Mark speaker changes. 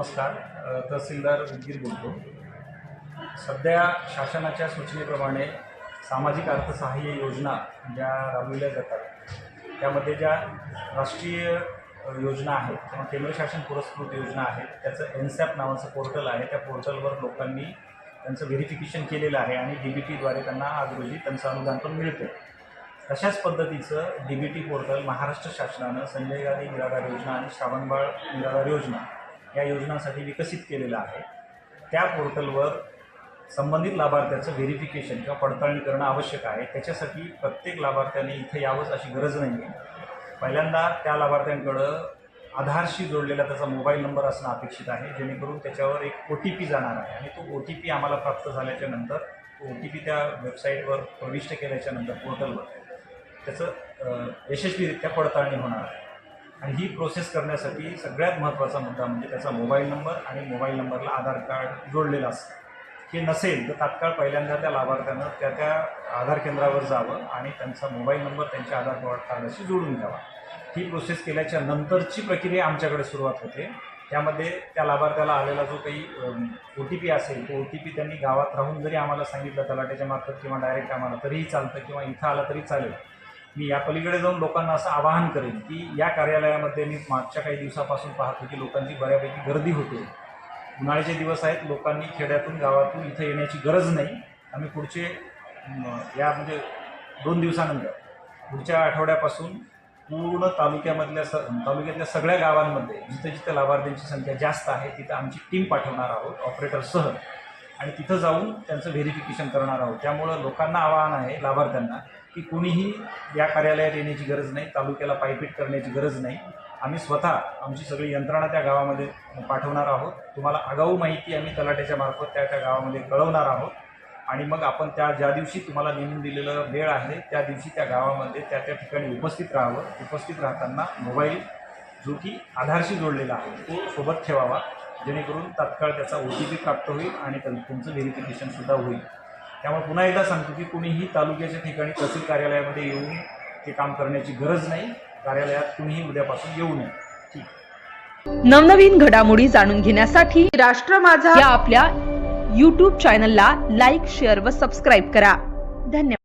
Speaker 1: नमस्कार. तहसीलदार उदगीर बोलतो. सध्या शासनाच्या सूचनेप्रमाणे सामाजिक अर्थसहाय्य योजना ज्या राबविल्या जातात त्यामध्ये ज्या राष्ट्रीय योजना आहेत किंवा केंद्र शासन पुरस्कृत योजना आहेत त्याचं एनसॅप नावाचं पोर्टल आहे. त्या पोर्टलवर लोकांनी त्यांचं व्हेरिफिकेशन केलेलं आहे आणि डी बी टीद्वारे त्यांना आज रोजी त्यांचं अनुदान पण मिळतं तशाच पद्धतीचं D B T portal Maharashtra शासनानं संजय गांधी निराधार योजना आणि श्रावणबाळ निराधार योजना या योजनांसाठी विकसित केलेलं आहे. त्या पोर्टलवर संबंधित लाभार्थ्याचं व्हेरिफिकेशन किंवा पडताळणी करणं आवश्यक आहे. त्याच्यासाठी प्रत्येक लाभार्थ्याने इथं यावंच अशी गरज नाही आहे पहिल्यांदा त्या लाभार्थ्यांकडं आधारशी जोडलेला त्याचा मोबाईल नंबर असणं अपेक्षित आहे. जेणेकरून त्याच्यावर एक ओ टी पी जाणार आहे आणि तो ओ टी पी आम्हाला प्राप्त झाल्याच्यानंतर ओ टी पी त्या वेबसाईटवर प्रविष्ट केल्याच्यानंतर पोर्टलवर त्याचं यशस्वीरित्या पडताळणी होणार आहे. आणि ही प्रोसेस करण्यासाठी सगळ्यात महत्त्वाचा मुद्दा म्हणजे त्याचा मोबाईल नंबर आणि मोबाईल नंबरला आधार कार्ड जोडलेलं असतं. हे नसेल तर तात्काळ पहिल्यांदा त्या लाभार्थ्यानं त्या त्या आधार केंद्रावर जावं आणि त्यांचा मोबाईल नंबर त्यांच्या आधार कार्ड कार्डाशी जोडून घ्यावा. ही प्रोसेस केल्याच्या नंतरची प्रक्रिया आमच्याकडे सुरुवात होते. त्यामध्ये त्या लाभार्थ्याला आलेला जो काही ओ टी पी असेल तो ओ टी पी त्यांनी गावात राहून जरी आम्हाला सांगितलं तलाट्याच्या मार्फत किंवा डायरेक्ट आम्हाला तरीही चालतं किंवा इथं आला तरी चालेल मी या पलीकडे जाऊन लोकांना असं आवाहन करेन की या कार्यालयामध्ये मी मागच्या काही दिवसापासून पाहतो की लोकांची बऱ्यापैकी गर्दी होते. उन्हाळ्याचे दिवस आहेत लोकांनी खेड्यातून गावातून इथं येण्याची गरज नाही. आम्ही पुढचे या म्हणजे दोन दिवसानंतर पुढच्या आठवड्यापासून पूर्ण तालुक्यामधल्या स तालुक्यातल्या सगळ्या गावांमध्ये जिथं जिथं लाभार्थ्यांची संख्या जास्त आहे तिथं आमची टीम पाठवणार आहोत ऑपरेटरसह आणि तिथं जाऊन त्यांचं व्हेरिफिकेशन करणार आहोत. त्यामुळं लोकांना आवाहन आहे लाभार्थ्यांना की कुणीही या कार्यालयात येण्याची गरज नाही तालुक्याला पायपीट करण्याची गरज नाही. आम्ही स्वतः आमची सगळी यंत्रणा त्या गावामध्ये पाठवणार आहोत. तुम्हाला आगाऊ माहिती आम्ही तलाट्याच्या मार्फत त्या त्या गावामध्ये कळवणार आहोत. आणि मग आपण त्या ज्या दिवशी तुम्हाला नेमून दिलेलं वेळ आहे त्या दिवशी त्या गावामध्ये त्या त्या ठिकाणी उपस्थित राहावं. उपस्थित राहताना मोबाईल जो की आधारशी जोडलेला आहे. तो सोबत ठेवावा. जेणेकरून तात्काळ त्याचा ओ टी पी प्राप्त होईल आणि तुमचं व्हेरिफिकेशनसुद्धा होईल. त्यामुळे पुन्हा एकदा सांगतो की कुणीही तालुक्याच्या ठिकाणी तहसील कार्यालयामध्ये येऊन ते काम करण्याची गरज नाही. कार्यालयात कुणीही उद्यापासून येऊ नये. ठीक.
Speaker 2: नवनवीन घडामोडी जाणून घेण्यासाठी राष्ट्र माझा या आपल्या यूट्यूब चॅनलला लाईक शेअर व सबस्क्राईब करा. धन्यवाद.